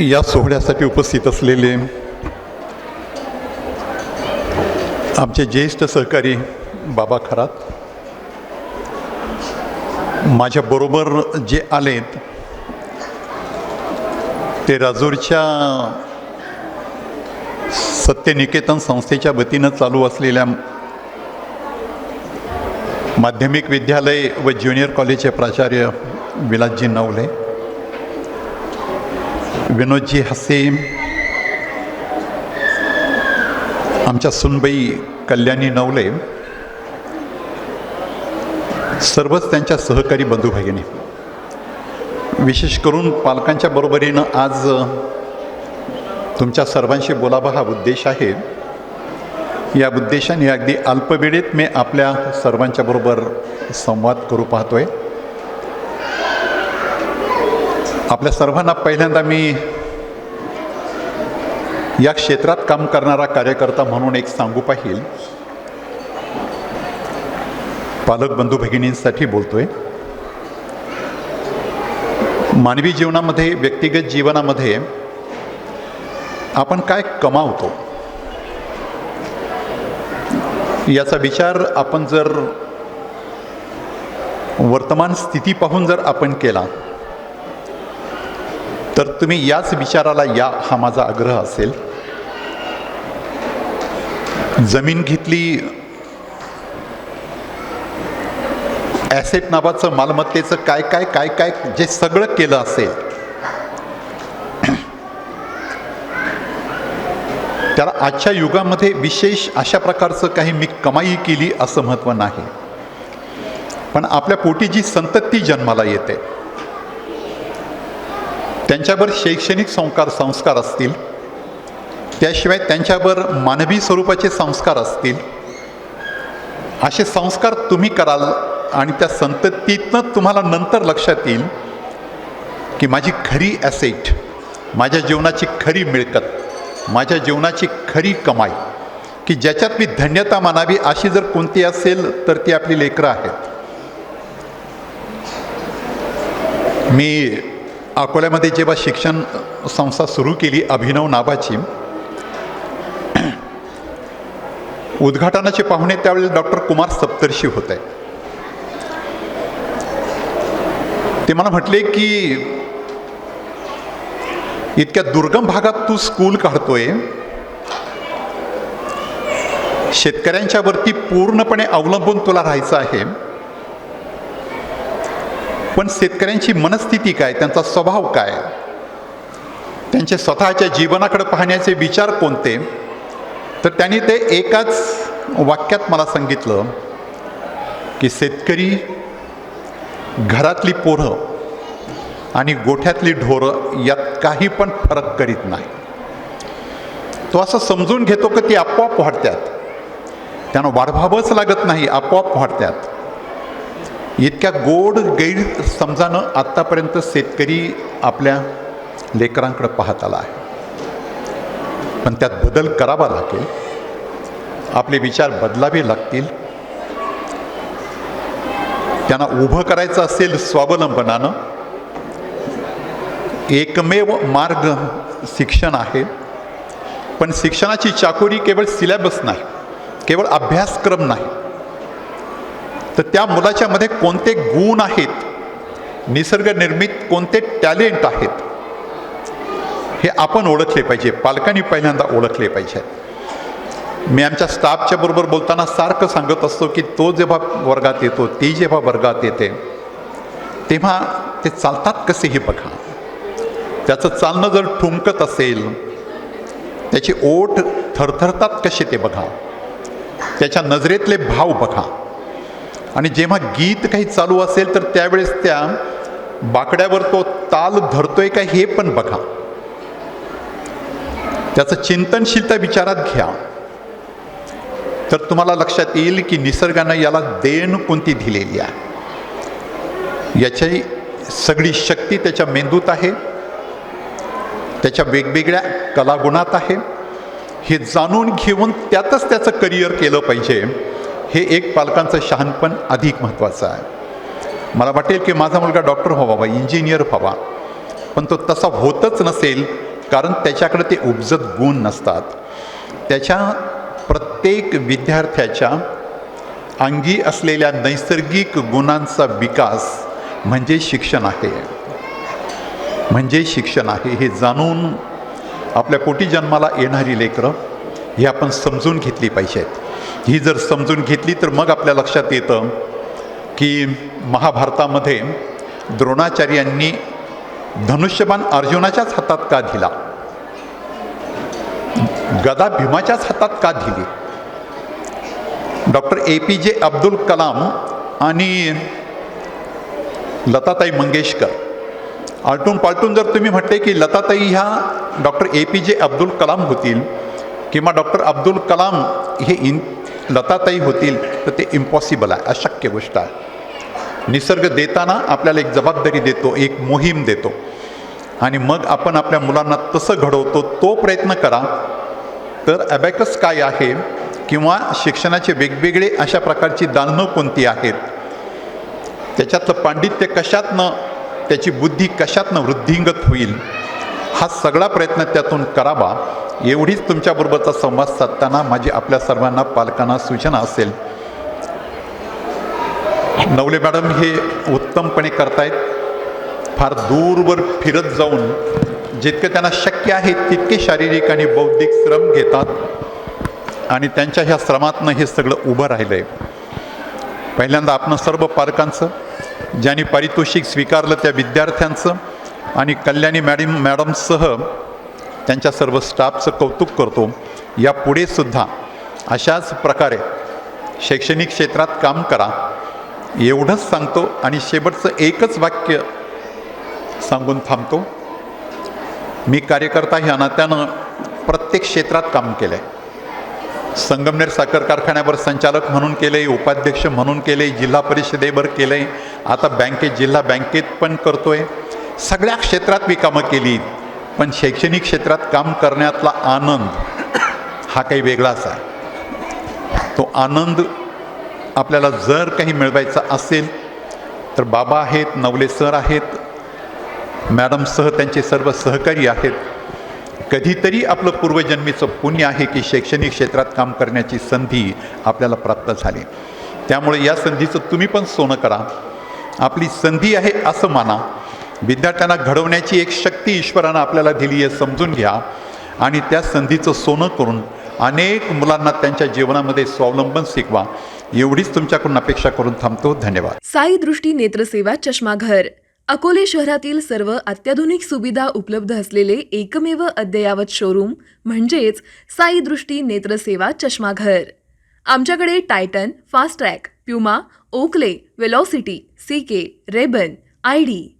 या सोहळ्यासाठी उपस्थित असलेले आमचे ज्येष्ठ सहकारी बाबा खरात माझ्याबरोबर जे आलेत ते राजूरच्या सत्यनिकेतन संस्थेच्या वतीनं चालू असलेल्या माध्यमिक विद्यालय व ज्युनियर कॉलेजचे प्राचार्य विलासजी नवले विनोदजी हसीम आमच्या सुनबाई कल्याणी नवले सर्वच त्यांच्या सहकारी बंधू भगिनी विशेष करून पालकांच्या बरोबरीनं आज तुमच्या सर्वांशी बोलावा हा उद्देश आहे. या उद्देशाने अगदी अल्पवेळेत मी आपल्या सर्वांच्या बरोबर संवाद करू पाहतोय. आपल्या सर्वांना पहिल्यांदा मी या क्षेत्रात काम करणारा कार्यकर्ता म्हणून एक सांगू पाहिल. पालक बंधू भगिनींसाठी बोलतोय. मानवी जीवनामध्ये व्यक्तिगत जीवनामध्ये आपण काय कमावतो? याचा विचार आपण जर वर्तमान स्थिती पाहून जर आपण केला तर तुम्ही याच विचाराला या हा माझा आग्रह असेल. जमीन घेतली ॲसेट नावाचं मालमत्तेचं काय काय काय काय जे सगळं केलं असेल. त्याला आजच्या युगामध्ये विशेष अशा प्रकारचं काही मी कमाई केली असं महत्त्व नाही. पण आपल्या पोटी जी संतती जन्माला येते त्यांच्यावर शैक्षणिक संस्कार संस्कार असतील त्याशिवाय त्यांच्यावर मानवी स्वरूपाचे संस्कार असतील. असे संस्कार तुम्ही कराल आणि त्या संततीतनं तुम्हाला नंतर लक्षात येईल की माझी खरी ॲसेट माझ्या जीवनाची खरी मिळकत माझ्या जीवनाची खरी कमाई की ज्याच्यात मी धन्यता मानावी अशी जर कोणती असेल तर ती आपली लेकरं आहेत. मी अकोल्यामध्ये जेव्हा शिक्षण संस्था सुरू केली अभिनव नावाची उद्घाटनाचे पाहुणे त्यावेळी डॉक्टर कुमार सप्तर्षी होते. ते मला म्हटले की इतक्या दुर्गम भागात तू स्कूल काढतोय. शेतकऱ्यांच्या वरती पूर्णपणे अवलंबून तुला राहायचं आहे. पण शेतकऱ्यांची मनस्थिती काय? त्यांचा स्वभाव काय? त्यांचे स्वतःच्या जीवनाकडे पाहण्याचे विचार कोणते? तर त्यांनी ते एकाच वाक्यात मला सांगितलं की शेतकरी घरातली पोरं आणि गोठ्यातली ढोरं यात काही पण फरक करीत नाही. तो असं समजून घेतो की ती आपोआप वाढत्यात. त्यांना वाढवावंच लागत नाही आपोआप वाढत्यात. इतक्या गोड गैर समजानं आत्तापर्यंत शेतकरी आपल्या लेकरांकडे पाहत आला आहे. पण त्यात बदल करावा लागेल. आपले विचार बदलावे लागतील. त्यांना उभं करायचं असेल स्वावलंबनानं. एकमेव मार्ग शिक्षण आहे. पण शिक्षणाची चाकोरी केवळ सिलेबस नाही केवळ अभ्यासक्रम नाही. तर त्या मुलाच्या मध्ये कोणते गुण आहेत? निसर्गनिर्मित कोणते टॅलेंट आहेत? हे आपण ओळखले पाहिजे. पालकांनी पहिल्यांदा ओळखले पाहिजे. मी आमच्या स्टाफच्या बरोबर बोलताना सारखं सांगत असतो की तो जेव्हा वर्गात येतो ती जेव्हा वर्गात येते तेव्हा ते चालतात कसे हे बघा. त्याचं चालणं जर ठुमकत असेल त्याची ओठ थरथरतात कसे ते बघा. त्याच्या नजरेतले भाव बघा. आणि जेव्हा गीत काही चालू असेल तर त्यावेळेस त्या बाकड्यावर तो ताल धरतोय का हे पण बघा. त्याचं चिंतनशीलता विचारात घ्या. तर तुम्हाला लक्षात येईल की निसर्गानं याला देण कोणती दिलेली आहे. याची सगळी शक्ती त्याच्या मेंदूत आहे. त्याच्या वेगवेगळ्या कलागुणात आहे. हे जाणून घेऊन त्यातच त्याचं करिअर केलं पाहिजे. हे एक पालकांचं शहाणपण अधिक महत्त्वाचं आहे. मला वाटेल की माझा मुलगा डॉक्टर व्हावा इंजिनियर व्हावा पण तो तसा होतच नसेल कारण त्याच्याकडे ते उपजत गुण नसतात. त्याच्या प्रत्येक विद्यार्थ्याच्या अंगी असलेल्या नैसर्गिक गुणांचा विकास म्हणजे शिक्षण आहे. म्हणजे शिक्षण आहे हे जाणून आपल्या पोटी जन्माला येणारी लेकरं हे आपण समजून घेतली पाहिजेत. ही जर समजून घेतली तर मग आपल्या लक्षात येतं की महाभारतामध्ये द्रोणाचार्यांनी धनुष्यबाण अर्जुनाच्याच हातात का दिला? गदा भीमाच्याच हातात का दिली? डॉक्टर ए पी जे अब्दुल कलाम आणि लताताई मंगेशकर. आलटून पालटून जर तुम्ही म्हटले की लताताई ह्या डॉक्टर ए पी जे अब्दुल कलाम होतील किंवा डॉक्टर अब्दुल कलाम हे इन लताताई होतील तर ते इम्पॉसिबल आहे अशक्य गोष्ट आहे. निसर्ग देताना आपल्याला एक जबाबदारी देतो एक मोहीम देतो. आणि मग आपण आपल्या मुलांना तसं घडवतो तो प्रयत्न करा. तर ॲबॅकस काय आहे? किंवा शिक्षणाचे वेगवेगळे अशा प्रकारची दालनं कोणती आहेत? त्याच्यातलं पांडित्य कशातनं त्याची बुद्धी कशातनं वृद्धिंगत होईल? हा सगळा प्रयत्न त्यातून करावा. एवढीच तुमच्याबरोबरचा संवाद साधताना माझी आपल्या सर्वांना पालकांना सूचना असेल. नवले मॅडम हे उत्तमपणे करतायत. फार दूरवर फिरत जाऊन जितकं त्यांना शक्य आहे तितके शारीरिक आणि बौद्धिक श्रम घेतात. आणि त्यांच्या ह्या श्रमातनं हे सगळं उभं राहिलं आहे पहिल्यांदा आपण सर्व पालकांचं ज्यांनी पारितोषिक स्वीकारलं त्या विद्यार्थ्यांचं आणि कल्याणी मॅडम मॅडमसह त्यांच्या सर्व स्टाफचं कौतुक करतो. यापुढे सुद्धा अशाच प्रकारे शैक्षणिक क्षेत्रात काम करा. एवढंच सांगतो आणि शेवटचं एकच वाक्य सांगून थांबतो. मी कार्यकर्ता ह्या नात्यानं प्रत्येक क्षेत्रात काम केलं आहे संगमनेर साखर कारखान्यावर संचालक म्हणून केले उपाध्यक्ष म्हणून केले जिल्हा परिषदेवर केलं आहे आता बँकेत जिल्हा बँकेत पण करतोय. सगळ्या क्षेत्रात मी कामं केली पण शैक्षणिक क्षेत्रात काम करण्यातला आनंद हा काही वेगळाच आहे. तो आनंद आपल्याला जर काही मिळवायचा असेल तर बाबा आहेत नवले सर आहेत मॅडमसह त्यांचे सर्व सहकारी आहेत. कधीतरी आपलं पूर्वजन्मीचं पुण्य आहे की शैक्षणिक क्षेत्रात काम करण्याची संधी आपल्याला प्राप्त झाली. त्यामुळे या संधीचं तुम्ही पण सोनं करा. आपली संधी आहे असं माना. विद्यार्थ्यांना घडवण्याची एक शक्ती ईश्वरानं आपल्याला दिली आहे समजून घ्या. आणि त्या संधीचं सोनं करून अनेक मुलांना त्यांच्या जीवनामध्ये स्वावलंबन शिकवा. एवढीच तुमच्याकडून अपेक्षा करून थांबतो. धन्यवाद. साई दृष्टी नेत्रसेवा चष्माघर. अकोले शहरातील सर्व अत्याधुनिक सुविधा उपलब्ध असलेले एकमेव अद्ययावत शोरूम म्हणजेच साई दृष्टी नेत्रसेवा चष्माघर. आमच्याकडे Titan Fastrack Puma Oakley Velocity C K Ray Ban I D.